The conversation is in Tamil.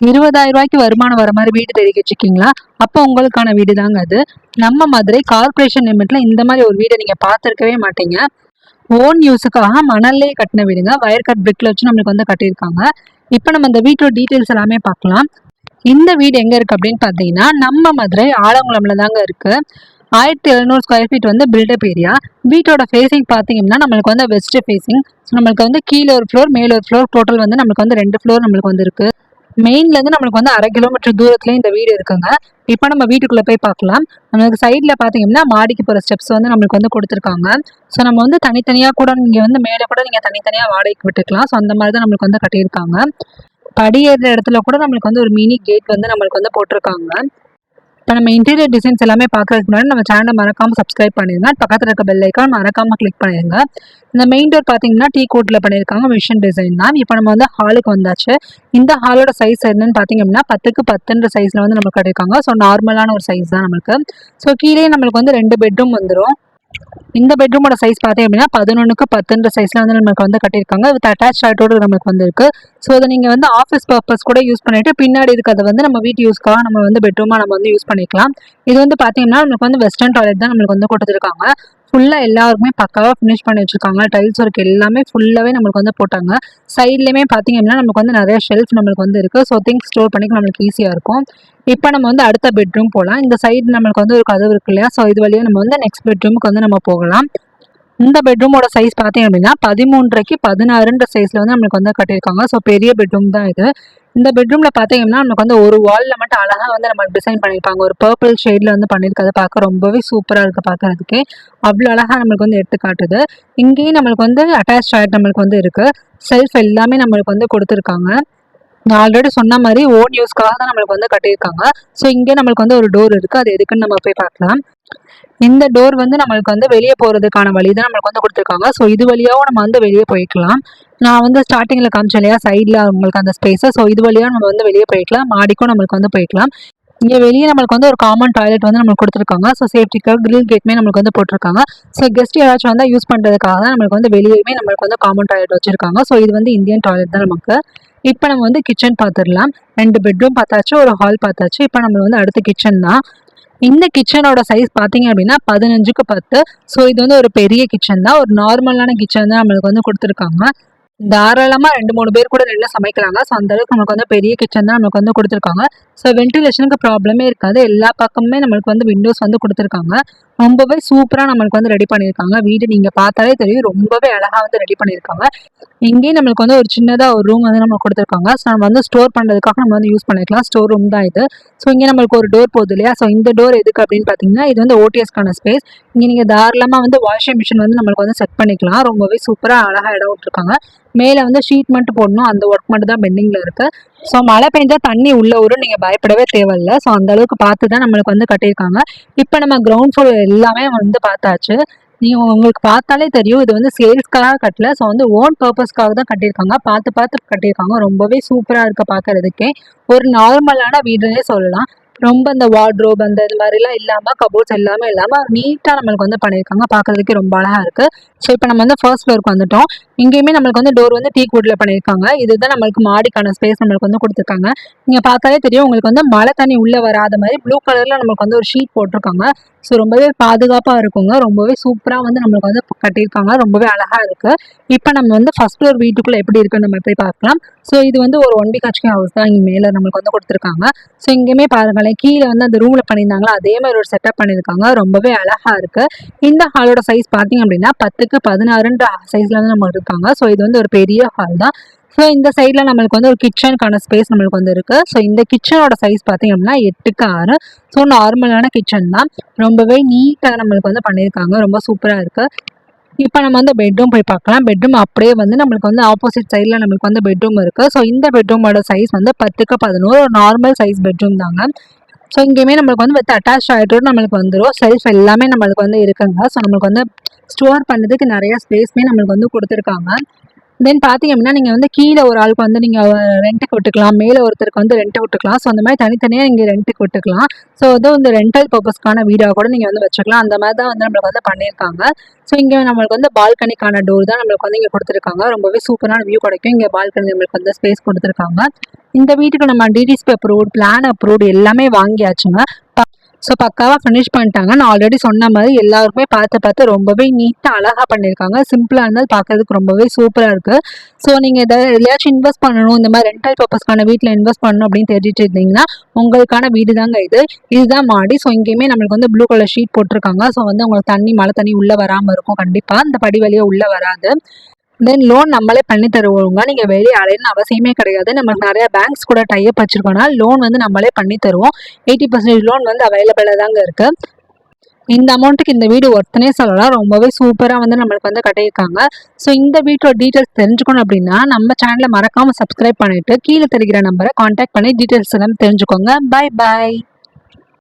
இருபதாயிரம் ரூபாய்க்கு வருமானம் வர மாதிரி வீடு தெரிவிக்க வச்சுக்கீங்களா அப்போ உங்களுக்கான வீடு தாங்க அது. நம்ம மதுரை கார்பரேஷன் லிமிட்ல இந்த மாதிரி ஒரு வீடை நீங்க பார்த்துருக்கவே மாட்டீங்க. ஓன் யூஸுக்காக மணல்லே கட்டின வீடுங்க. வயர் கட் பிரிக்ல வச்சு நம்மளுக்கு வந்து கட்டியிருக்காங்க. இப்போ நம்ம இந்த வீட்டோட டீட்டெயில்ஸ் எல்லாமே பார்க்கலாம். இந்த வீடு எங்க இருக்கு அப்படின்னு பார்த்தீங்கன்னா நம்ம மதுரை ஆலங்குளம்ல தாங்க இருக்கு. ஆயிரத்தி எழுநூறு ஸ்கொயர் ஃபீட் வந்து பில்டப் ஏரியா வீட்டோட ஃபேஸிங் பார்த்தீங்கன்னா நம்மளுக்கு வந்து வெஸ்ட் ஃபேஸிங் நம்மளுக்கு வந்து கீழே ஒரு ஃப்ளோர் மேலே ஒரு ஃப்ளோர் டோட்டல் வந்து நம்மளுக்கு வந்து ரெண்டு ஃப்ளோர் நம்மளுக்கு வந்து இருக்கு. மெயின்ல இருந்து நம்மளுக்கு வந்து அரை கிலோமீட்டர் தூரத்துல இந்த வீடு இருக்குங்க. இப்போ நம்ம வீட்டுக்குள்ள போய் பார்க்கலாம். நம்மளுக்கு சைட்ல பாத்தீங்கன்னா மாடிக்கு போற ஸ்டெப்ஸ் வந்து நம்மளுக்கு வந்து கொடுத்துருக்காங்க. ஸோ நம்ம வந்து தனித்தனியா கூட நீங்க வந்து மேலே கூட நீங்க தனித்தனியா வாடகைக்கு விட்டுக்கலாம். ஸோ அந்த மாதிரி தான் நம்மளுக்கு வந்து கட்டியிருக்காங்க. படி ஏறுற இடத்துல கூட நம்மளுக்கு வந்து ஒரு மினி கேட் வந்து நம்மளுக்கு வந்து போட்டிருக்காங்க. இப்போ நம்ம இன்டீரியர் டிசைன்ஸ் எல்லாமே பார்க்கறதுக்கு முன்னாடி நம்ம சேனலை மறக்காமல் சப்ஸ்கிரைப் பண்ணிருங்க. பக்கத்தில் இருக்க பெல் ஐக்கான் மறக்காமல் கிளிக் பண்ணிருங்க. இந்த மெயின் டோர் பார்த்தீங்கன்னா டீ கோட்டில் பண்ணியிருக்காங்க மிஷின் டிசைன் தான். இப்போ நம்ம வந்து ஹாலுக்கு வந்தாச்சு. இந்த ஹாலோட சைஸ் என்னன்னு பார்த்தீங்க அப்படின்னா பத்துக்கு பத்துன்ற சைஸில் வந்து நம்மளுக்கு கிடைக்காங்க ஸோ நார்மலான ஒரு சைஸ் தான் நம்மளுக்கு. ஸோ கீழே நம்மளுக்கு வந்து ரெண்டு பெட்ரூம் வந்துடும் இந்த பெட்ரூமோட சைஸ் பார்த்தீங்க அப்படின்னா பதினொன்றுக்கு பத்துன்ற சைஸில் வந்து நம்மளுக்கு வந்து கட்டியிருக்காங்க. வித் அட்டாச் ஆட்டோடு நம்மளுக்கு வந்து இருக்கு. ஸோ அதை நீங்கள் வந்து ஆஃபீஸ் பர்பஸ் கூட யூஸ் பண்ணிட்டு பின்னாடி இருக்கிறத வந்து நம்ம வீட்டு யூஸ்க்காக நம்ம வந்து பெட்ரூமாக நம்ம வந்து யூஸ் பண்ணிக்கலாம். இது வந்து பார்த்தீங்கன்னா நம்மளுக்கு வந்து வெஸ்டர்ன் டாய்லெட் தான் நம்மளுக்கு வந்து கொடுத்துருக்காங்க. ஃபுல்லாக எல்லாருக்குமே பக்காவாக ஃபினிஷ் பண்ணி வச்சுருக்காங்க. டைல்ஸ் ஒர்க் எல்லாமே ஃபுல்லாகவே நம்மளுக்கு வந்து போட்டாங்க. சைட்லேயுமே பார்த்திங்க அப்படின்னா நமக்கு வந்து நிறைய ஷெல்ஃப் நம்மளுக்கு வந்து இருக்குது ஸோ திங்ஸ் ஸ்டோர் பண்ணிக்க நம்மளுக்கு ஈஸியாக இருக்கும். இப்போ நம்ம வந்து அடுத்த பெட்ரூம் போகலாம் இந்த சைடு நம்மளுக்கு வந்து ஒரு கதவு இருக்கு இல்லையா? ஸோ இது வழியாக நம்ம வந்து நெக்ஸ்ட் பெட்ரூமுக்கு வந்து நம்ம போகலாம். இந்த பெட்ரூமோட சைஸ் பார்த்தீங்க அப்படின்னா பதிமூன்றரைக்கு பதினாறுன்ற சைஸில் வந்து நம்மளுக்கு வந்து கட்டியிருக்காங்க. ஸோ பெரிய பெட்ரூம் தான் இது. இந்த பெட்ரூமில் பார்த்தீங்கன்னா நமக்கு வந்து ஒரு வாலில் மட்டும் அழகாக வந்து நம்ம டிசைன் பண்ணியிருப்பாங்க. ஒரு பர்பிள் ஷேடில் வந்து பண்ணியிருக்கதை பார்க்க ரொம்பவே சூப்பராக இருக்குது பார்க்கறதுக்கே. அவ்வளோ அழகாக நம்மளுக்கு வந்து எடுத்து காட்டுது. இங்கேயும் நம்மளுக்கு வந்து அட்டாச் டாய்லெட் நம்மளுக்கு வந்து இருக்குது செல்ஃப் எல்லாமே நம்மளுக்கு வந்து கொடுத்துருக்காங்க. நான் ஆல்ரெடி சொன்ன மாதிரி ஓன் யூஸ்க்காக தான் நம்மளுக்கு வந்து கட்டியிருக்காங்க. ஸோ இங்கே நம்மளுக்கு வந்து ஒரு டோர் இருக்குது அது எதுக்குன்னு நம்ம போய் பார்க்கலாம். இந்த டோர் வந்து நம்மளுக்கு வந்து வெளியே போகிறதுக்கான வழி தான் நம்மளுக்கு வந்து கொடுத்துருக்காங்க. ஸோ இது வழியாகவும் நம்ம வந்து வெளியே போய்க்கலாம். நான் வந்து ஸ்டார்டிங்கில் காமிச்சேன் இல்லையா? சைடில் உங்களுக்கு அந்த ஸ்பேஸை ஸோ இது வழியாக நம்ம வந்து வெளியே போய்க்கலாம். மாடிக்கும் நம்மளுக்கு வந்து போய்க்கலாம். இங்கே வெளியே நம்மளுக்கு வந்து ஒரு காமன் டாய்லெட் வந்து நம்மளுக்கு கொடுத்துருக்காங்க. ஸோ சேஃப்டிக்காக கிரில் கேட்மே நம்மளுக்கு வந்து போட்டிருக்காங்க. ஸோ கெஸ்ட் யாராச்சும் வந்தால் யூஸ் பண்ணுறதுக்காக தான் நம்மளுக்கு வந்து வெளியேயுமே நம்மளுக்கு வந்து காமன் டாய்லெட் வச்சுருக்காங்க. ஸோ இது வந்து இந்தியன் டாய்லெட் தான் நமக்கு. இப்போ நம்ம வந்து கிச்சன் பார்த்துடலாம். ரெண்டு பெட்ரூம் பார்த்தாச்சு ஒரு ஹால் பார்த்தாச்சு. இப்போ நம்ம வந்து அடுத்த கிச்சன் தான். இந்த கிச்சனோட சைஸ் பார்த்தீங்க அப்படின்னா பதினஞ்சுக்கு பத்து. ஸோ இது வந்து ஒரு பெரிய கிச்சன் தான். ஒரு நார்மலான கிச்சன் தான் நம்மளுக்கு வந்து கொடுத்துருக்காங்க. தாராளமாக ரெண்டு மூணு பேர் கூட நல்லா சமைக்கலாங்க. ஸோ அந்த அளவுக்கு நமக்கு வந்து பெரிய கிச்சன் தான் நமக்கு வந்து கொடுத்துருக்காங்க. ஸோ வென்டிலேஷனுக்கு ப்ராப்ளமே இருக்காது. எல்லா பக்கமுமே நம்மளுக்கு வந்து விண்டோஸ் வந்து கொடுத்துருக்காங்க. ரொம்பவே சூப்பராக நம்மளுக்கு வந்து ரெடி பண்ணியிருக்காங்க. வீடு நீங்கள் பார்த்தாலே தெரியும் ரொம்பவே அழகாக வந்து ரெடி பண்ணியிருக்காங்க. இங்கேயும் நம்மளுக்கு வந்து ஒரு சின்னதாக ஒரு ரூம் வந்து நம்ம கொடுத்துருக்காங்க. ஸோ நம்ம வந்து ஸ்டோர் பண்ணுறதுக்காக நம்ம வந்து யூஸ் பண்ணிக்கலாம். ஸ்டோர் ரூம் தான் இது. ஸோ இங்கே நம்மளுக்கு ஒரு டோர் போகுது இல்லையா? ஸோ இந்த டோர் எதுக்கு அப்படின்னு பார்த்தீங்கன்னா இது வந்து ஓடிஎஸ்க்கான ஸ்பேஸ் இங்கே நீங்கள் தாராளமாக வந்து வாஷிங் மிஷின் வந்து நம்மளுக்கு வந்து செட் பண்ணிக்கலாம். ரொம்பவே சூப்பராக அழகாக இடம் விட்டுருக்காங்க. மேலே வந்து ஷீட் மட்டும் போடணும். அந்த ஒர்க் மட்டும் தான் பெண்டிங்கில் இருக்குது ஸோ மழை பெஞ்சா தண்ணி உள்ள ஊரும் நீங்கள் பயப்படவே தேவையில்ல. ஸோ அந்த அளவுக்கு பார்த்து தான் நம்மளுக்கு வந்து கட்டியிருக்காங்க. இப்போ நம்ம கிரவுண்ட் ஃப்ளோர் எல்லாமே வந்து பார்த்தாச்சு. நீங்கள் உங்களுக்கு பார்த்தாலே தெரியும். இது வந்து சேல்ஸ்க்காக கட்டல. ஸோ வந்து ஓன் பர்பஸ்க்காக தான் கட்டியிருக்காங்க. பார்த்து பார்த்து கட்டியிருக்காங்க. ரொம்பவே சூப்பராக இருக்க பார்க்கறதுக்கே. ஒரு நார்மலான வீடுன்னே சொல்லலாம். ரொம்ப இந்த வார்ட்ரோப் அந்த இது மாதிரிலாம் இல்லாமல் கபோர்ட்ஸ் எல்லாமே இல்லாமல் நீட்டாக நம்மளுக்கு வந்து பண்ணியிருக்காங்க. பார்க்குறதுக்கே ரொம்ப அழகாக இருக்குது ஸோ இப்போ நம்ம வந்து ஃபர்ஸ்ட் ஃப்ளோருக்கு வந்துட்டோம். இங்கேயுமே நம்மளுக்கு வந்து டோர் வந்து டீ கூட்டில் பண்ணியிருக்காங்க. இதுதான் நம்மளுக்கு மாடிக்கான ஸ்பேஸ் நம்மளுக்கு வந்து கொடுத்துருக்காங்க. நீங்கள் பார்த்தாலே தெரியும். உங்களுக்கு வந்து மழை தண்ணி உள்ளே வராத மாதிரி ப்ளூ கலரில் நம்மளுக்கு வந்து ஒரு ஷீட் போட்டிருக்காங்க. ஸோ ரொம்பவே பாதுகாப்பாக இருக்குங்க. ரொம்பவே சூப்பராக வந்து நம்மளுக்கு வந்து கட்டியிருக்காங்க. ரொம்பவே அழகாக இருக்குது இப்போ நம்ம வந்து ஃபர்ஸ்ட் ஃப்ளோர் வீட்டுக்குள்ளே எப்படி இருக்குன்னு நம்ம போய் பார்க்கலாம். ஸோ இது வந்து ஒரு ஒன் பி கட்சி ஹவுஸ் தான் இங்கே மேலே நம்மளுக்கு வந்து கொடுத்துருக்காங்க. ஸோ இங்கேயுமே பாருங்களேன். கீழே வந்து அந்த ரூமில் பண்ணியிருந்தாங்களா? அதே மாதிரி ஒரு செட்டப் பண்ணியிருக்காங்க. ரொம்பவே அழகாக இருக்குது இந்த ஹாலோட சைஸ் பார்த்தீங்க அப்படின்னா பத்துக்கு பதினாறுன்ற சைஸில் வந்து நம்ம இருக்காங்க. ஸோ இது வந்து ஒரு பெரிய ஹால் தான். ஸோ இந்த சைடில் நம்மளுக்கு வந்து ஒரு கிச்சனுக்கான ஸ்பேஸ் நம்மளுக்கு வந்து இருக்குது ஸோ இந்த கிச்சனோட சைஸ் பார்த்தீங்க அப்படின்னா எட்டுக்கு ஆறு. ஸோ நார்மலான கிச்சன் தான். ரொம்பவே நீட்டாக நம்மளுக்கு வந்து பண்ணியிருக்காங்க. ரொம்ப சூப்பராக இருக்குது இப்போ நம்ம வந்து பெட்ரூம் போய் பார்க்கலாம். பெட்ரூம் அப்படியே வந்து நம்மளுக்கு வந்து ஆப்போசிட் சைடில் நம்மளுக்கு வந்து பெட்ரூம் இருக்குது ஸோ இந்த பெட்ரூமோட சைஸ் வந்து பத்துக்கு பதினோரு. ஒரு நார்மல் சைஸ் பெட்ரூம் தாங்க ஸோ இங்கேயுமே நம்மளுக்கு வந்து வித் அட்டாச் ஆகிட்டு நம்மளுக்கு வந்துடும் செல்ஃப் எல்லாமே நம்மளுக்கு வந்து இருக்குங்க. ஸோ நம்மளுக்கு வந்து ஸ்டோர் பண்ணுறதுக்கு நிறைய ஸ்பேஸ்மே நம்மளுக்கு வந்து கொடுத்துருக்காங்க தென் பார்த்தீங்க அப்படின்னா நீங்கள் வந்து கீழே ஒரு ஆளுக்கு வந்து நீங்கள் ரெண்ட்டுக்கு விட்டுக்கலாம் மேலே ஒருத்தருக்கு வந்து ரெண்ட்டு விட்டுக்கலாம் ஸோ அந்த மாதிரி தனித்தனியாக நீங்கள் ரெண்ட்டுக்கு விட்டுக்கலாம் ஸோ அது வந்து ரெண்டல் பர்பஸ்க்கான வீடாக கூட நீங்கள் வந்து வச்சுக்கலாம். அந்த மாதிரி தான் வந்து நம்மளுக்கு வந்து பண்ணியிருக்காங்க. ஸோ இங்கே நம்மளுக்கு வந்து பால்கனிக்கான டோர் தான் நம்மளுக்கு வந்து இங்கே கொடுத்துருக்காங்க. ரொம்பவே சூப்பரான வியூ கிடைக்கும். இங்கே பால்கனி நம்மளுக்கு வந்து ஸ்பேஸ் கொடுத்துருக்காங்க. இந்த வீட்டுக்கு நம்ம டிடிஸ்பி அப்ரூவ்ட் பிளான் அப்ரூவ்ட் எல்லாமே வாங்கியாச்சுங்க. ஸோ பக்காவாக ஃபினிஷ் பண்ணிட்டாங்க. நான் ஆல்ரெடி சொன்ன மாதிரி எல்லாருமே பார்த்து பார்த்து ரொம்பவே நீட்டாக அழகாக பண்ணியிருக்காங்க சிம்பிளாக இருந்தால் பார்க்கறதுக்கு ரொம்பவே சூப்பராக இருக்குது ஸோ நீங்கள் எதாவது எதையாச்சும் இன்வெஸ்ட் பண்ணணும் இந்த மாதிரி ரெண்டல் பர்பஸ்க்கான வீட்டில் இன்வெஸ்ட் பண்ணணும் அப்படின்னு தெரிஞ்சுட்டு இருந்தீங்கன்னா உங்களுக்கான வீடு தாங்க இது. இதுதான் மாடி. ஸோ இங்கேயுமே நம்மளுக்கு வந்து ப்ளூ கலர் ஷீட் போட்டிருக்காங்க. ஸோ வந்து உங்களுக்கு தண்ணி மழை தண்ணி உள்ளே வராமல் இருக்கும். கண்டிப்பாக இந்த படி வழியாக உள்ளே வராது. தென் லோன் நம்மளே பண்ணி தருவோங்க. நீங்கள் வெளியே அலையணும்னு அவசியமே கிடையாது. நம்மளுக்கு நிறைய பேங்க்ஸ் கூட டைப் வச்சிருக்கோம்னா லோன் வந்து நம்மளே பண்ணி தருவோம். எயிட்டி பர்சன்டேஜ் லோன் வந்து அவைலபிளாக தாங்க இருக்குது இந்த அமௌண்ட்டுக்கு இந்த வீடு ஒருத்தனே சொல்லலாம் ரொம்பவே சூப்பராக வந்து நம்மளுக்கு வந்து கட்டியிருக்காங்க. ஸோ இந்த வீட்டோட டீட்டெயில்ஸ் தெரிஞ்சுக்கணும் அப்படின்னா நம்ம சேனலை மறக்காமல் சப்ஸ்கிரைப் பண்ணிவிட்டு கீழே தெரிகிற நம்பரை காண்டாக்ட் பண்ணி டீட்டெயில்ஸ் எல்லாம் தெரிஞ்சுக்கோங்க. Bye bye